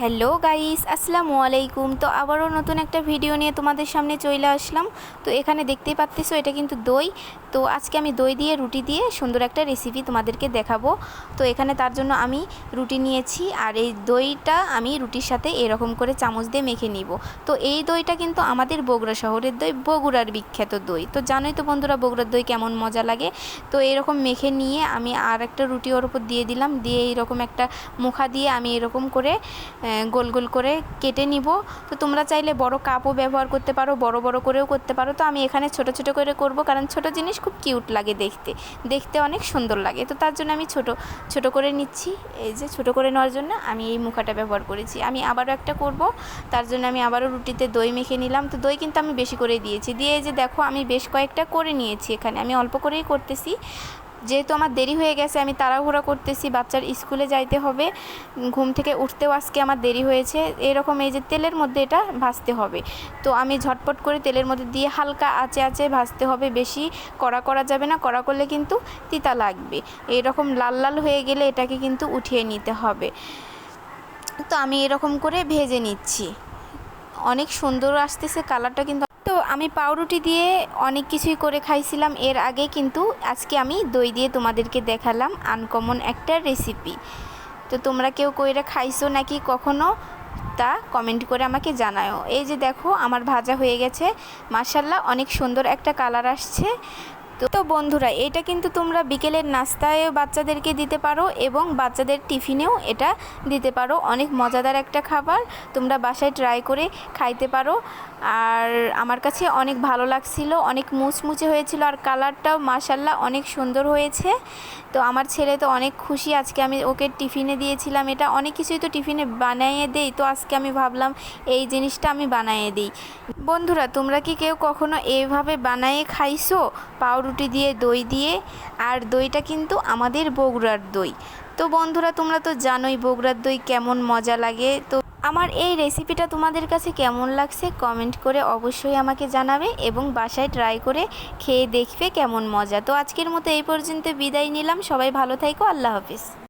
Hello guys, আসসালামু আলাইকুম। তো আবারও নতুন একটা ভিডিও নিয়ে তোমাদের সামনে চলে আসলাম। তো এখানে দেখতেই পাচ্তেছো এটা কিন্তু দই। তো আজকে আমি দই দিয়ে রুটি দিয়ে সুন্দর একটা রেসিপি তোমাদেরকে দেখাবো। তো এখানে তার জন্য আমি রুটি নিয়েছি, আর এই দইটা আমি রুটির সাথে এরকম করে চামচ দিয়ে মেখে নিব। তো এই দইটা কিন্তু আমাদের বগুড়া শহরের দই, বগুড়ার বিখ্যাত দই। তো জানোই তো বন্ধুরা বগুড়ার দই কেমন মজা লাগে। তো এরকম মেখে নিয়ে আমি আর একটা রুটি ওর উপর দিয়ে দিলাম। দিয়ে এইরকম একটা মুখা দিয়ে আমি এরকম করে গোল গোল করে কেটে নিব। তো তোমরা চাইলে বড় কাপও ব্যবহার করতে পারো, বড় বড় করেও করতে পারো। তো আমি এখানে ছোট ছোট করে করব কারণ ছোট জিনিস খুব কিউট লাগে দেখতে। দেখতে অনেক সুন্দর লাগে। তো তার জন্য আমি ছোট ছোট করে নিচ্ছি। এই যে ছোট করে নেওয়ার জন্য আমি এই মুখাটা ব্যবহার করেছি। আমি আবারও একটা করব। তার জন্য আমি আবারও রুটিতে দই মেখে নিলাম। তো দই কিন্তু আমি বেশি করে দিয়েছি। দিয়ে যে দেখো আমি বেশ কয়েকটা করে নিয়েছি এখানে। আমি অল্প করেই করতেছি। যেহেতু আমার দেরি হয়ে গেছে, আমি তাড়াহুড়া করতেছি, বাচ্চার স্কুলে যাইতে হবে। ঘুম থেকে উঠতেও আজকে আমার দেরি হয়েছে। এরকম এই যে তেলের মধ্যে এটা ভাজতে হবে। তো আমি ঝটপট করে তেলের মধ্যে দিয়ে হালকা আঁচে আঁচে ভাজতে হবে বেশি। কড়া করা যাবে না, কড়া করলে কিন্তু তিতা লাগবে। এরকম লাল লাল হয়ে গেলে এটাকে কিন্তু উঠিয়ে নিতে হবে। তো আমি এরকম করে ভেজে নিচ্ছি। অনেক সুন্দর আসতেছে, কালারটা কিন্তু আমি পাউরুটি দিয়ে অনেক কিছুই করে খাইছিলাম। এর আগে কিন্তু আজকে আমি দই দিয়ে তোমাদেরকে দেখালাম আনকমন একটা রেসিপি তো তোমরা কেউ কইরা খাইছো নাকি কখনো, তা কমেন্ট করে আমাকে জানাও এই যে দেখো, আমার ভাজা হয়ে গেছে। মার্শাল্লাহ অনেক সুন্দর একটা কালার আসছে। তো বন্ধুরা, এটা কিন্তু তোমরা বিকেলের নাস্তায় বাচ্চাদেরকে দিতে পারো এবং বাচ্চাদের টিফিনেও এটা দিতে পারো। অনেক মজাদার একটা খাবার, তোমরা বাসায় ট্রাই করে খাইতে পারো। আর আমার কাছে অনেক ভালো লাগছিল, অনেক মুচমুচে হয়েছিল আর কালারটাও মাসাল্লাহ অনেক সুন্দর হয়েছে। তো আমার ছেলে তো অনেক খুশি, আজকে আমি ওকে টিফিনে দিয়েছিলাম এটা। অনেক কিছুই তো টিফিনে বানাইয়ে দেই, তো আজকে আমি ভাবলাম এই জিনিসটা আমি বানিয়ে দিই। বন্ধুরা, তোমরা কি কেউ কখনো এইভাবে বানাইয়ে খাইছো? পাউরুটি দিয়ে, দই দিয়ে, আর দইটা কিন্তু আমাদের বগুড়ার দই। তো বন্ধুরা, তোমরা তো জানোই বগুড়ার দই কেমন মজা লাগে। তো আমার এই রেসিপিটা তোমাদের কাছে কেমন লাগছে কমেন্ট করে অবশ্যই আমাকে জানাবে এবং বাসায় ট্রাই করে খেয়ে দেখবে কেমন মজা। তো আজকের মতো এই পর্যন্ত বিদায় নিলাম। সবাই ভালো থাইকো। আল্লাহ হাফিজ।